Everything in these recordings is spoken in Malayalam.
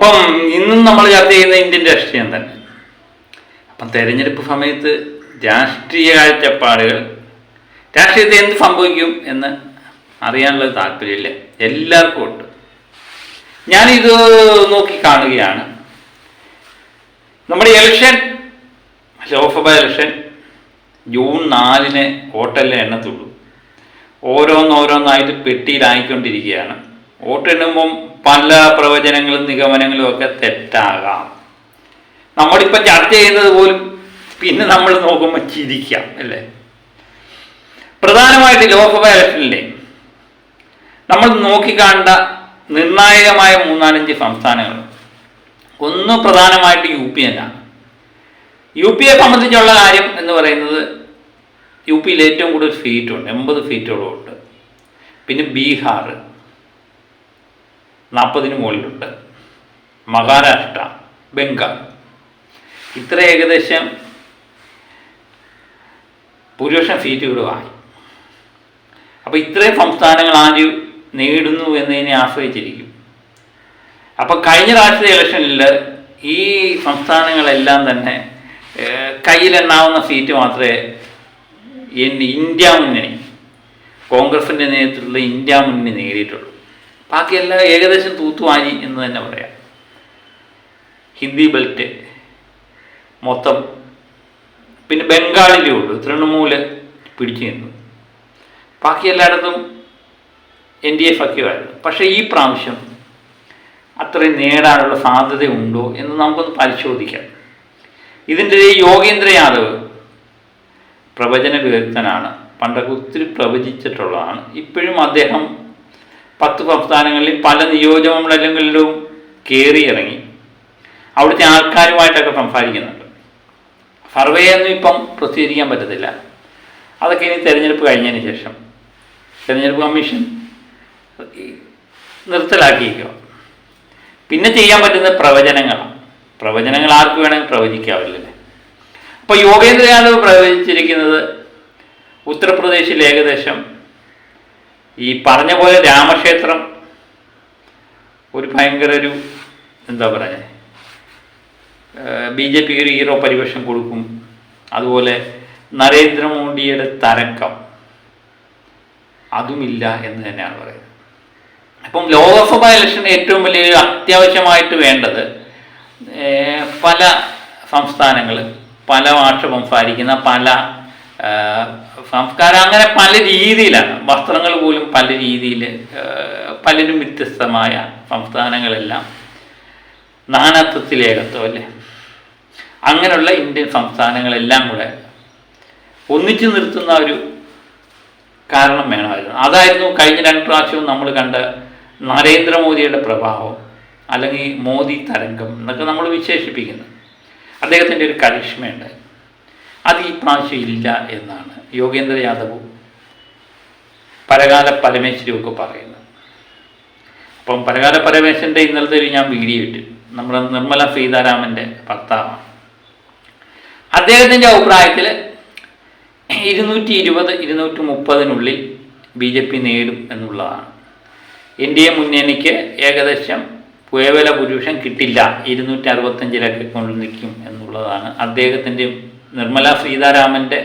അപ്പം ഇന്നും നമ്മൾ ചർച്ച ചെയ്യുന്ന ഇന്ത്യൻ രാഷ്ട്രീയം തന്നെ. അപ്പം തെരഞ്ഞെടുപ്പ് സമയത്ത് രാഷ്ട്രീയ കാഴ്ചപ്പാടുകൾ രാഷ്ട്രീയത്തെ എന്ത് സംഭവിക്കും എന്ന് അറിയാനുള്ള താല്പര്യമില്ല. എല്ലാവർക്കും ഉണ്ട്. ഞാനിത് നോക്കി കാണുകയാണ്. നമ്മുടെ ഇലക്ഷൻ ലോക്സഭ ഇലക്ഷൻ ജൂൺ നാലിന് വോട്ടെല്ലാം എണ്ണത്തുള്ളൂ. ഓരോന്നോരോന്നായിട്ട് പെട്ടിയിലായിക്കൊണ്ടിരിക്കുകയാണ് വോട്ടെണ്ണുമ്പം പല പ്രവചനങ്ങളും നിഗമനങ്ങളും ഒക്കെ തെറ്റാകാം. നമ്മളിപ്പോൾ ചർച്ച ചെയ്യുന്നത് പോലും പിന്നെ നമ്മൾ നോക്കുമ്പോൾ ചിരിക്കാം അല്ലേ? പ്രധാനമായിട്ട് ലോക്സഭ നമ്മൾ നോക്കിക്കാണ്ട നിർണായകമായ മൂന്നാലഞ്ച് സംസ്ഥാനങ്ങൾ. ഒന്ന് പ്രധാനമായിട്ട് യു പി തന്നെയാണ് യു പിയെ സംബന്ധിച്ചുള്ള കാര്യം എന്ന് പറയുന്നത് യു പിയിൽ ഏറ്റവും കൂടുതൽ സീറ്റുണ്ട് എൺപത് സീറ്റോളം ഉണ്ട് പിന്നെ ബീഹാർ നാൽപ്പതിന് മുകളിലുണ്ട്. മഹാരാഷ്ട്ര ബംഗാൾ. ഇത്ര ഏകദേശം ഭൂരിപക്ഷം സീറ്റുകളുമായി അപ്പോൾ ഇത്രയും സംസ്ഥാനങ്ങൾ ആര് നേടുന്നു എന്നതിനെ ആശ്രയിച്ചിരിക്കും. അപ്പോൾ കഴിഞ്ഞ രാഷ്ട്രീയ ഇലക്ഷനിൽ ഈ സംസ്ഥാനങ്ങളെല്ലാം തന്നെ കയ്യിലെണ്ണാവുന്ന സീറ്റ് മാത്രമേ ഇന്ത്യ മുന്നണി കോൺഗ്രസിന്റെ നേതൃത്വത്തിലുള്ള ഇന്ത്യ മുന്നണി നേടിയിട്ടുള്ളൂ. ബാക്കിയെല്ലാം ഏകദേശം തൂത്തുവാരി എന്ന് തന്നെ പറയാം. ഹിന്ദി ബെൽറ്റ് മൊത്തം പിന്നെ ബംഗാളിലേ ഉള്ളൂ തൃണമൂൽ പിടിച്ചു നിന്നു. ബാക്കി എല്ലായിടത്തും എൻ ഡി എ സഖ്യമായിരുന്നു. പക്ഷേ ഈ പ്രാവശ്യം അത്രയും നേടാനുള്ള സാധ്യതയുണ്ടോ എന്ന് നമുക്കൊന്ന് പരിശോധിക്കാം. ഇതിന്റെ യോഗേന്ദ്ര യാദവ് പ്രവചന വിദഗ്ധനാണ്. പണ്ടൊക്കെ ഒത്തിരി പ്രവചിച്ചിട്ടുള്ളതാണ്. ഇപ്പോഴും അദ്ദേഹം പത്ത് സംസ്ഥാനങ്ങളിൽ പല നിയോജകമണ്ഡലങ്ങളിലും കയറി ഇറങ്ങി അവിടുത്തെ ആൾക്കാരുമായിട്ടൊക്കെ സംസാരിക്കുന്നുണ്ട്. സർവേ ഒന്നും ഇപ്പം പ്രസിദ്ധീകരിക്കാൻ പറ്റത്തില്ല. അതൊക്കെ ഇനി തെരഞ്ഞെടുപ്പ് കഴിഞ്ഞതിന് ശേഷം. തെരഞ്ഞെടുപ്പ് കമ്മീഷൻ നിർത്തലാക്കിയിരിക്കുക പിന്നെ ചെയ്യാൻ പറ്റുന്ന പ്രവചനങ്ങളാണ്. പ്രവചനങ്ങൾ ആർക്ക് വേണമെങ്കിൽ പ്രവചിക്കാവില്ലല്ലേ അപ്പോൾ യോഗേന്ദ്ര യാദവ് പ്രവചിച്ചിരിക്കുന്നത് ഉത്തർപ്രദേശിൽ ഏകദേശം ഈ പറഞ്ഞ പോലെ രാമക്ഷേത്രം ഒരു ഭയങ്കര ഒരു എന്താ പറയുക ബി ജെ പിക്ക് ഒരു ഹീറോ പരിവേഷം കൊടുക്കും. അതുപോലെ നരേന്ദ്രമോദിയുടെ തരക്കം അതുമില്ല എന്ന് തന്നെയാണ് പറയുന്നത്. അപ്പം ലോകസഭാ ഇലക്ഷൻ ഏറ്റവും വലിയ അത്യാവശ്യമായിട്ട് വേണ്ടത് പല സംസ്ഥാനങ്ങൾ പല ഭാഷ സംസാരിക്കുന്ന പല സംസ്കാരം അങ്ങനെ പല രീതിയിലാണ്. വസ്ത്രങ്ങൾ പോലും പല രീതിയിൽ പലരും വ്യത്യസ്തമായ സംസ്ഥാനങ്ങളെല്ലാം നാനാത്വത്തിൽ അല്ലേ? അങ്ങനെയുള്ള ഇന്ത്യൻ സംസ്ഥാനങ്ങളെല്ലാം കൂടെ ഒന്നിച്ചു നിർത്തുന്ന ഒരു കാരണം വേണമായിരുന്നു. അതായിരുന്നു കഴിഞ്ഞ രണ്ട് പ്രാവശ്യവും നമ്മൾ കണ്ട നരേന്ദ്രമോദിയുടെ പ്രഭാവം അല്ലെങ്കിൽ മോദി തരംഗം എന്നൊക്കെ നമ്മൾ വിശേഷിപ്പിക്കുന്നത്. അദ്ദേഹത്തിന്റെ ഒരു കരിഷ്മയുണ്ട് അത് ഈ പ്രാവശ്യമില്ല എന്നാണ്. യോഗേന്ദ്ര യാദവും പരകാല പരമേശ്വരി ഒക്കെ പറയുന്നത് അപ്പം പരകാല പരമേശ്വരന്റെ ഇന്നലത്തെ ഒരു ഞാൻ വീഡിയോ ഇട്ടു. നമ്മുടെ നിർമ്മല സീതാരാമന്റെ ഭർത്താവാണ്. അദ്ദേഹത്തിന്റെ അഭിപ്രായത്തിൽ ഇരുന്നൂറ്റി ഇരുപത് ഇരുന്നൂറ്റി മുപ്പതിനുള്ളിൽ ബി ജെ പി നേടും എന്നുള്ളതാണ്. എൻ ഡി എ മുന്നണിക്ക് ഏകദേശം പുയവല പുരുഷൻ കിട്ടില്ല. ഇരുന്നൂറ്റി അറുപത്തഞ്ചിലൊക്കെ കൊണ്ട് നിൽക്കും എന്നുള്ളതാണ് അദ്ദേഹത്തിന്റെയും നിർമ്മല സീതാരാമന്റെ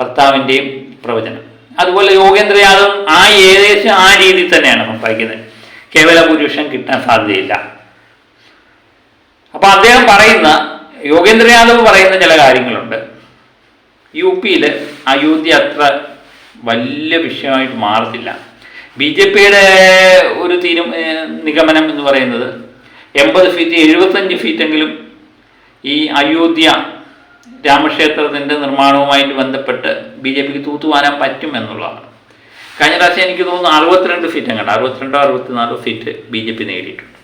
ഭർത്താവിന്റെയും പ്രവചനം. അതുപോലെ യോഗേന്ദ്ര യാദവ് ആ ഏകദേശം ആ രീതിയിൽ തന്നെയാണ് സംസാരിക്കുന്നത്. കേവല പുരുഷൻ കിട്ടാൻ സാധ്യതയില്ല. അപ്പോൾ അദ്ദേഹം പറയുന്ന യോഗേന്ദ്ര യാദവ് പറയുന്ന ചില കാര്യങ്ങളുണ്ട്. യു പിയിൽ അയോധ്യ അത്ര വലിയ വിഷയമായിട്ട് മാറത്തില്ല. ബി ജെ പിയുടെ ഒരു തീരു നിഗമനം എന്ന് പറയുന്നത് എൺപത് ഫീറ്റ് എഴുപത്തഞ്ച് ഫീറ്റെങ്കിലും ഈ അയോധ്യ രാമക്ഷേത്രത്തിന്റെ നിർമ്മാണവുമായിട്ട് ബന്ധപ്പെട്ട് ബി ജെ പിക്ക് തൂത്തുവാരാൻ പറ്റും എന്നുള്ളതാണ്. കഴിഞ്ഞ പ്രാവശ്യം എനിക്ക് തോന്നുന്നു അറുപത്തിരണ്ട് സീറ്റ് അങ്ങോട്ട് അറുപത്തിരണ്ടോ അറുപത്തിനാലോ സീറ്റ് ബി ജെ പി നേടിയിട്ടുണ്ട്.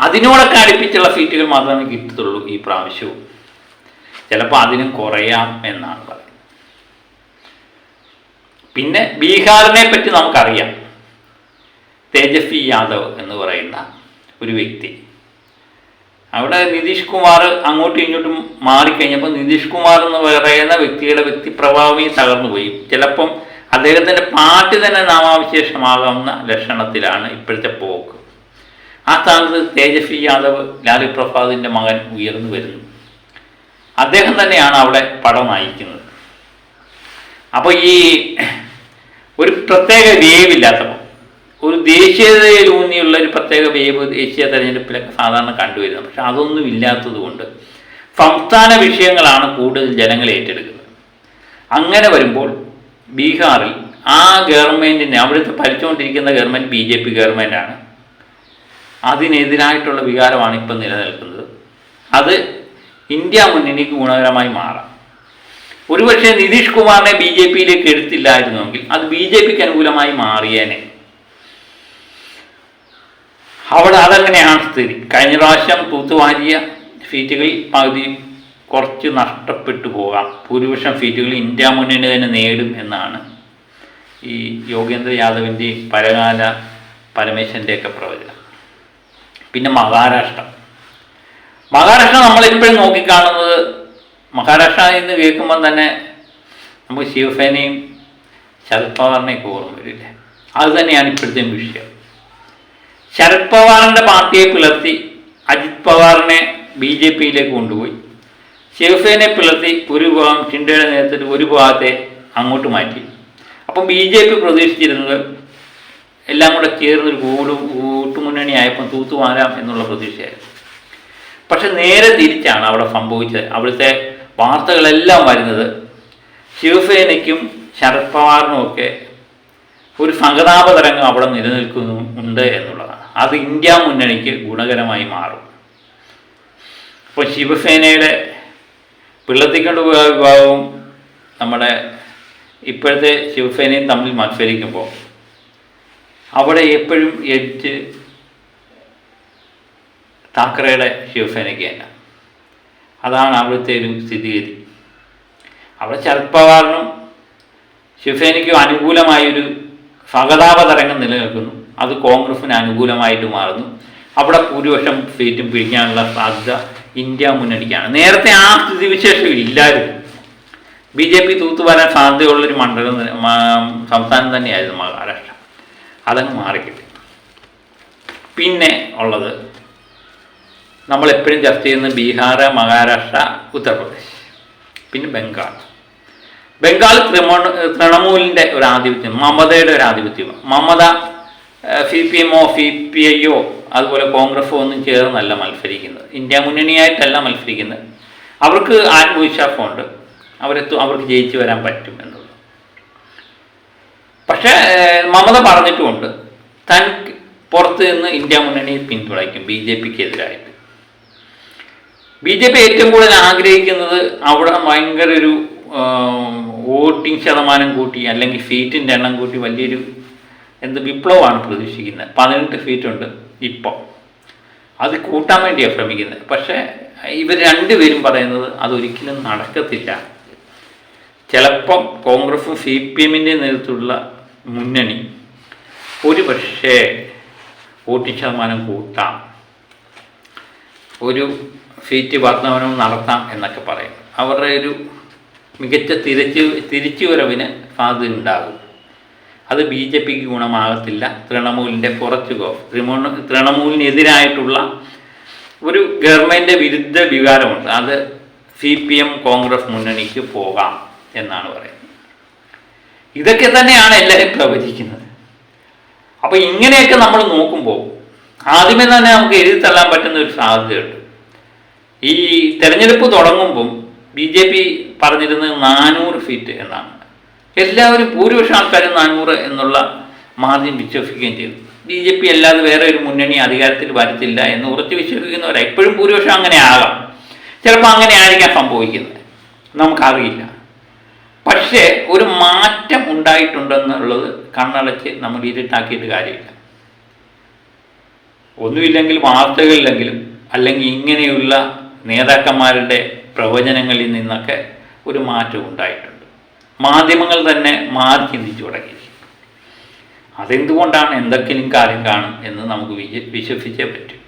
അതിനോടൊക്കെ അടുപ്പിച്ചുള്ള സീറ്റുകൾ മാത്രമേ കിട്ടത്തുള്ളൂ ഈ പ്രാവശ്യവും. ചിലപ്പോൾ അതിനും കുറയാം എന്നാണ് പറയുന്നത്. പിന്നെ ബീഹാറിനെ പറ്റി നമുക്കറിയാം. തേജസ്വി യാദവ് എന്ന് പറയുന്ന ഒരു വ്യക്തി. അവിടെ നിതീഷ് കുമാർ അങ്ങോട്ടും ഇങ്ങോട്ടും മാറിക്കഴിഞ്ഞപ്പോൾ നിതീഷ് കുമാർ എന്ന് പറയുന്ന വ്യക്തിയുടെ വ്യക്തിപ്രഭാവം തകർന്നു പോയി. ചിലപ്പം അദ്ദേഹത്തിന്റെ പാട്ട് തന്നെ നാമാവിശേഷമാകാവുന്ന ലക്ഷണത്തിലാണ് ഇപ്പോഴത്തെ പോക്ക്. ആ സ്ഥാനത്ത് തേജസ്വി യാദവ് ലാലു പ്രസാദിന്റെ മകൻ ഉയർന്നു വരുന്നു. അദ്ദേഹം തന്നെയാണ് അവിടെ പടം നയിക്കുന്നത് അപ്പോൾ ഈ ഒരു പ്രത്യേക വേവ് ഇല്ലാത്തപ്പോൾ ഒരു ദേശീയതയിലൂന്നിയുള്ള ഒരു പ്രത്യേക വേവ് ദേശീയ തെരഞ്ഞെടുപ്പിലൊക്കെ സാധാരണ കണ്ടുവരുന്നത്. പക്ഷെ അതൊന്നും ഇല്ലാത്തത് കൊണ്ട് സംസ്ഥാന വിഷയങ്ങളാണ് കൂടുതൽ ജനങ്ങൾ ഏറ്റെടുക്കുന്നത്. അങ്ങനെ വരുമ്പോൾ ബീഹാറിൽ ആ ഗവൺമെന്റിനെ അവിടുത്തെ ഭരിച്ചുകൊണ്ടിരിക്കുന്ന ഗവൺമെന്റ് ബി ജെ പി ഗവൺമെന്റാണ് അതിനെതിരായിട്ടുള്ള വികാരമാണ് ഇപ്പം നിലനിൽക്കുന്നത്. അത് ഇന്ത്യ മുന്നണിക്ക് ഗുണകരമായി മാറാം. ഒരുപക്ഷെ നിതീഷ് കുമാറിനെ ബി ജെ പിയിലേക്ക് എടുത്തില്ലായിരുന്നുവെങ്കിൽ അത് ബി ജെ പിക്ക് അനുകൂലമായി മാറിയേനെ. അവിടെ അതങ്ങനെയാണ് സ്ഥിതി? കഴിഞ്ഞ പ്രാവശ്യം തൂത്തുവാരിയ സീറ്റുകളിൽ പകുതി കുറച്ച് നഷ്ടപ്പെട്ടു പോകാം. ഭൂരിപക്ഷം സീറ്റുകൾ ഇന്ത്യ മുന്നണി തന്നെ നേടും എന്നാണ് ഈ യോഗേന്ദ്ര യാദവിന്റെ പരകാല പരമേശ്വരന്റെയൊക്കെ പ്രവചനം. പിന്നെ മഹാരാഷ്ട്ര. മഹാരാഷ്ട്ര നമ്മളിപ്പോഴും നോക്കിക്കാണുന്നത് മഹാരാഷ്ട്ര എന്ന് കേൾക്കുമ്പോൾ തന്നെ നമുക്ക് ശിവസേനയും ശരത് പവാറിനെയൊക്കെ ഓർമ്മ വരില്ലേ അത് തന്നെയാണ് ഇപ്പോഴത്തെ വിഷയം. ശരത് പവാറിന്റെ പാർട്ടിയെ പിളർത്തി അജിത് പവാറിനെ ബി ജെ പിയിലേക്ക് കൊണ്ടുപോയി. ശിവസേനയെ പിളർത്തി ഒരു ഭാഗം ഷിൻഡയുടെ നേതൃത്വത്തിൽ ഒരു ഭാഗത്തെ അങ്ങോട്ട് മാറ്റി. അപ്പം ബി ജെ പി പ്രതീക്ഷിച്ചിരുന്നത് എല്ലാം കൂടെ ചേർന്നൊരു കൂട് കൂട്ടുമുന്നണി ആയപ്പം തൂത്തുമാരാം എന്നുള്ള പ്രതീക്ഷയായിരുന്നു. പക്ഷെ നേരെ തിരിച്ചാണ് അവിടെ സംഭവിച്ചത്. അവിടുത്തെ വാർത്തകളെല്ലാം വരുന്നത് ശിവസേനയ്ക്കും ശരത് പവാറിനുമൊക്കെ ഒരു സംഗതാപ തരംഗം അവിടെ നിലനിൽക്കുന്നു ഉണ്ട് എന്നുള്ളതാണ് അത് ഇന്ത്യ മുന്നണിക്ക് ഗുണകരമായി മാറും. ഇപ്പോൾ ശിവസേനയുടെ പിള്ളത്തിക്കൊണ്ട് വിഭാഗവും നമ്മുടെ ഇപ്പോഴത്തെ ശിവസേനയും തമ്മിൽ മത്സരിക്കുമ്പോൾ അവിടെ എപ്പോഴും എഡ്ജ് താക്കറയുടെ ശിവസേനയ്ക്ക് തന്നെ. അതാണ് അവിടുത്തെ ഒരു സ്ഥിതിഗതി. അവിടെ ശരത് പവാറിനും ശിവസേനയ്ക്കും അനുകൂലമായൊരു സഹതാപ നിലനിൽക്കുന്നു. അത് കോൺഗ്രസിന് അനുകൂലമായിട്ട് മാറുന്നു. അവിടെ ഭൂരിപക്ഷം സീറ്റും പിടിക്കാനുള്ള സാധ്യത ഇന്ത്യ മുന്നണിക്കാണ്. നേരത്തെ ആ സ്ഥിതിവിശേഷം ഇല്ലായിരുന്നു. ബി ജെ പി തൂത്തുവരാൻ സാധ്യതയുള്ളൊരു മണ്ഡലം സംസ്ഥാനം തന്നെയായിരുന്നു മഹാരാഷ്ട്ര. അതങ്ങ് മാറിക്കിട്ടി. പിന്നെ ഉള്ളത് നമ്മളെപ്പോഴും ചർച്ച ചെയ്യുന്ന ബീഹാർ മഹാരാഷ്ട്ര ഉത്തർപ്രദേശ് പിന്നെ ബംഗാൾ. ബംഗാൾ തൃമോ തൃണമൂലിന്റെ ഒരു ആധിപത്യം മമതയുടെ ഒരു ആധിപത്യമാണ്. മമത സി പി എമ്മോ സി പി ഐയോ അതുപോലെ കോൺഗ്രസോ ഒന്നും ചേർന്നല്ല മത്സരിക്കുന്നത്. ഇന്ത്യ മുന്നണിയായിട്ടല്ല മത്സരിക്കുന്നത്. അവർക്ക് ആത്മവിശ്വാസമുണ്ട് അവരെത്തു അവർക്ക് ജയിച്ചു വരാൻ പറ്റും എന്നുള്ളത്. പക്ഷേ മമത പറഞ്ഞിട്ടുമുണ്ട്. താൻ പുറത്ത് നിന്ന് ഇന്ത്യ മുന്നണിയെ പിന്തുണയ്ക്കും ബി ജെ പിക്ക് എതിരായിട്ട് ബി ജെ പി ഏറ്റവും കൂടുതൽ ആഗ്രഹിക്കുന്നത് അവിടെ ഭയങ്കര ഒരു വോട്ടിംഗ് ശതമാനം കൂട്ടി അല്ലെങ്കിൽ സീറ്റിന്റെ എണ്ണം കൂട്ടി വലിയൊരു എന്ത് വിപ്ലവമാണ് പ്രതീക്ഷിക്കുന്നത്? പതിനെട്ട് ഫീറ്റ് ഉണ്ട് ഇപ്പോൾ അത് കൂട്ടാൻ വേണ്ടിയാണ് ശ്രമിക്കുന്നത്. പക്ഷേ ഇവർ രണ്ടുപേരും പറയുന്നത് അതൊരിക്കലും നടക്കത്തില്ല. ചിലപ്പം കോൺഗ്രസും സി പി എമ്മിന്റെ നേതൃത്വത്തിലുള്ള മുന്നണി ഒരു പക്ഷേ വോട്ടിംഗ് ശതമാനം കൂട്ടാം. ഒരു സീറ്റ് വർധനവനം നടത്താം എന്നൊക്കെ പറയും. അവരുടെ ഒരു മികച്ച തിരിച്ചു തിരിച്ചുവരവിന് സാധ്യത ഉണ്ടാകും അത് ബി ജെ പിക്ക് ഗുണമാകത്തില്ല. തൃണമൂലിന്റെ കോ തൃണമൂൽ തൃണമൂലിനെതിരായിട്ടുള്ള ഒരു ഗവൺമെന്റ് വിരുദ്ധ വികാരമുണ്ട്. അത് സി പി എം കോൺഗ്രസ് മുന്നണിക്ക് പോകാം എന്നാണ് പറയുന്നത്. ഇതൊക്കെ തന്നെയാണ് എല്ലാവരും പ്രവചിക്കുന്നത്. അപ്പോൾ ഇങ്ങനെയൊക്കെ നമ്മൾ നോക്കുമ്പോൾ ആദ്യമേ തന്നെ നമുക്ക് എഴുതി തള്ളാൻ പറ്റുന്ന ഒരു സാധ്യതയുണ്ട്. ഈ തെരഞ്ഞെടുപ്പ് തുടങ്ങുമ്പം ബി ജെ പി പറഞ്ഞിരുന്നത് നാനൂറ് സീറ്റ് എന്നാണ്. എല്ലാവരും ഭൂരിപക്ഷം ആൾക്കാരും നാനൂറ് എന്നുള്ള മാർജിൻ വിശ്വസിക്കുകയും ചെയ്തു. ബി ജെ പി അല്ലാതെ വേറെ ഒരു മുന്നണി അധികാരത്തിൽ വരത്തില്ല എന്ന് ഉറച്ചു വിശ്വസിക്കുന്നവരാ. ഇപ്പോഴും ഭൂരിപക്ഷം അങ്ങനെ ആകാം. ചിലപ്പോൾ അങ്ങനെ ആയിരിക്കാം സംഭവിക്കുന്നത്. നമുക്കറിയില്ല. പക്ഷേ ഒരു മാറ്റം ഉണ്ടായിട്ടുണ്ടെന്നുള്ളത് കണ്ണടച്ച് നമ്മൾ ഇരുട്ടാക്കിയിട്ട് കാര്യമില്ല. ഒന്നുമില്ലെങ്കിൽ വാർത്തകളിലെങ്കിലും അല്ലെങ്കിൽ ഇങ്ങനെയുള്ള നേതാക്കന്മാരുടെ പ്രവചനങ്ങളിൽ നിന്നൊക്കെ ഒരു മാറ്റം ഉണ്ടായിട്ടുണ്ട്. മാധ്യമങ്ങൾ തന്നെ മാറി ചിന്തിച്ചു തുടങ്ങിയിരിക്കും അതെന്തുകൊണ്ടാണ് എന്തെങ്കിലും കാര്യം കാണും എന്ന് നമുക്ക് വിശ്വ- വിശ്വസിച്ചേ പറ്റും.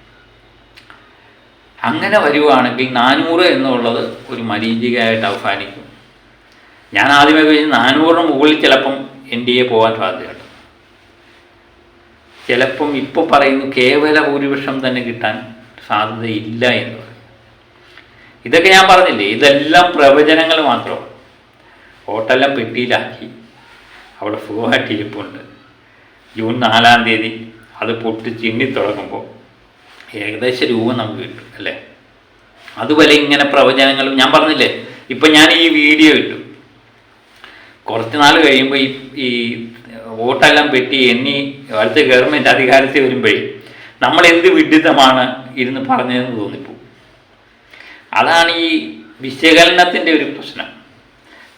അങ്ങനെ വരുവാണെങ്കിൽ നാനൂറ് എന്നുള്ളത് ഒരു മരീചികയായിട്ട് അവസാനിക്കും. ഞാൻ ആദ്യമേ കഴിഞ്ഞ് നാനൂറിന് മുകളിൽ ചിലപ്പം എൻ ഡി എ പോകാൻ സാധ്യതയുണ്ട്. ചിലപ്പം ഇപ്പോൾ പറയുന്നു കേവല ഭൂരിപക്ഷം തന്നെ കിട്ടാൻ സാധ്യതയില്ല എന്ന് ഇതൊക്കെ ഞാൻ പറഞ്ഞില്ലേ? ഇതെല്ലാം പ്രവചനങ്ങൾ മാത്രമാണ്. വോട്ടെല്ലാം പെട്ടിയിലാക്കി അവിടെ സുഖമായിട്ട് ഇരിപ്പുണ്ട് ജൂൺ നാലാം തീയതി അത് പൊട്ടി ചിന്നി തുടങ്ങുമ്പോൾ ഏകദേശം രൂപ നമുക്ക് കിട്ടും അല്ലേ? അതുപോലെ ഇങ്ങനെ പ്രവചനങ്ങളും ഞാൻ പറഞ്ഞില്ലേ ഇപ്പം ഞാൻ ഈ വീഡിയോ ഇട്ടു. കുറച്ച് നാൾ കഴിയുമ്പോൾ ഈ ഈ വോട്ടെല്ലാം പെട്ടി എണ്ണി അടുത്ത ഗവൺമെന്റ് അധികാരത്തിൽ വരുമ്പോഴേ നമ്മൾ എന്ത് വിഡിതമാണ് ഇരുന്ന് പറഞ്ഞതെന്ന് തോന്നിപ്പോകും. അതാണ് ഈ വിശകലനത്തിന്റെ ഒരു പ്രശ്നം.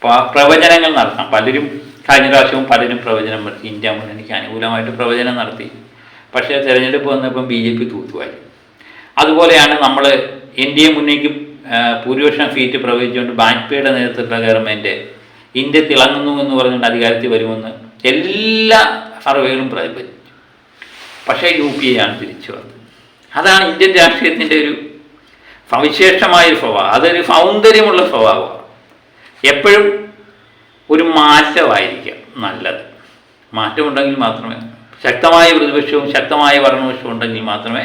പ്രവചനങ്ങൾ നടത്താം പലരും കഴിഞ്ഞ പ്രാവശ്യവും പലരും പ്രവചനം നടത്തി. ഇന്ത്യ മുന്നണിക്ക് അനുകൂലമായിട്ട് പ്രവചനം നടത്തി. പക്ഷേ തിരഞ്ഞെടുപ്പ് വന്നപ്പം ബി ജെ പി തൂത്തുവായി അതുപോലെയാണ് നമ്മൾ എൻ ഡി എ മുന്നേക്ക് ഭൂരിപക്ഷം സീറ്റ് പ്രവചിച്ചുകൊണ്ട് വാജ്പേയിയുടെ നേതൃത്വത്തിലുള്ള ഗവൺമെന്റ് ഇന്ത്യ തിളങ്ങുന്നു എന്ന് പറഞ്ഞുകൊണ്ട് അധികാരത്തിൽ വരുമെന്ന് എല്ലാ സർവേകളും പ്രതിഫലിച്ചു പക്ഷേ യു പി എയാണ് തിരിച്ചു വന്നത്. അതാണ് ഇന്ത്യൻ രാഷ്ട്രീയത്തിന്റെ ഒരു സവിശേഷമായൊരു സ്വഭാവം. അതൊരു സൗന്ദര്യമുള്ള സ്വഭാവമാണ്. എപ്പോഴും ഒരു മാറ്റമായിരിക്കാം നല്ലത്. മാറ്റമുണ്ടെങ്കിൽ മാത്രമേ ശക്തമായ പ്രതിപക്ഷവും ശക്തമായ ഭരണപക്ഷവും ഉണ്ടെങ്കിൽ മാത്രമേ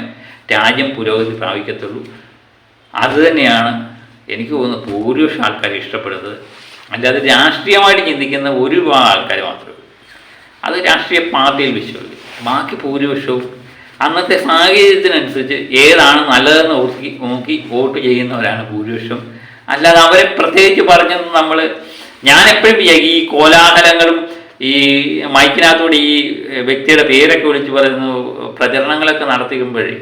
രാജ്യം പുരോഗതി പ്രാപിക്കത്തുള്ളൂ. അത് തന്നെയാണ് എനിക്ക് തോന്നുന്നത് ഭൂരിപക്ഷം ആൾക്കാർ ഇഷ്ടപ്പെടുന്നത്. അല്ലാതെ രാഷ്ട്രീയമായിട്ട് ചിന്തിക്കുന്ന ഒരു വിഭാഗം ആൾക്കാർ മാത്രമേ അത് രാഷ്ട്രീയ പാർട്ടിയിൽ വിശ്വസിക്കും. ബാക്കി ഭൂരിപക്ഷവും അന്നത്തെ സാഹചര്യത്തിനനുസരിച്ച് ഏതാണ് നല്ലതെന്ന് നോക്കി നോക്കി വോട്ട് ചെയ്യുന്നവരാണ് ഭൂരിപക്ഷം. അല്ലാതെ അവരെ പ്രത്യേകിച്ച് പറഞ്ഞത് നമ്മൾ ഞാൻ എപ്പോഴും ഈ കോലാഹലങ്ങളും ഈ മൈക്കിനകത്തോടെ ഈ വ്യക്തിയുടെ പേരൊക്കെ വിളിച്ച് പറയുന്നു പ്രചരണങ്ങളൊക്കെ നടത്തിക്കുമ്പോഴേ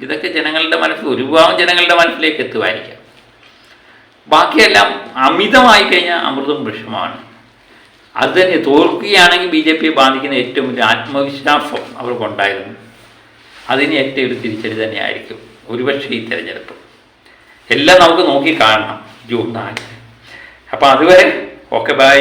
ഇതൊക്കെ ജനങ്ങളുടെ മനസ്സിൽ ഒരുപാട് ജനങ്ങളുടെ മനസ്സിലേക്ക് എത്തുമായിരിക്കാം. ബാക്കിയെല്ലാം അമിതമായി കഴിഞ്ഞാൽ അമൃതം വിഷമാണ്. അത് തന്നെ തോൽക്കുകയാണെങ്കിൽ ബി ജെ പിയെ ബാധിക്കുന്ന ഏറ്റവും വലിയ ആത്മവിശ്വാസം അവർക്കുണ്ടായിരുന്നു അതിന് ഏറ്റവും ഒരു തിരിച്ചടി തന്നെയായിരിക്കും. ഒരുപക്ഷെ ഈ തിരഞ്ഞെടുപ്പ്. എല്ലാം നമുക്ക് നോക്കി കാണണം ജൂൺ നാല് അപ്പോൾ അതുവരെ ഓക്കെ ബൈ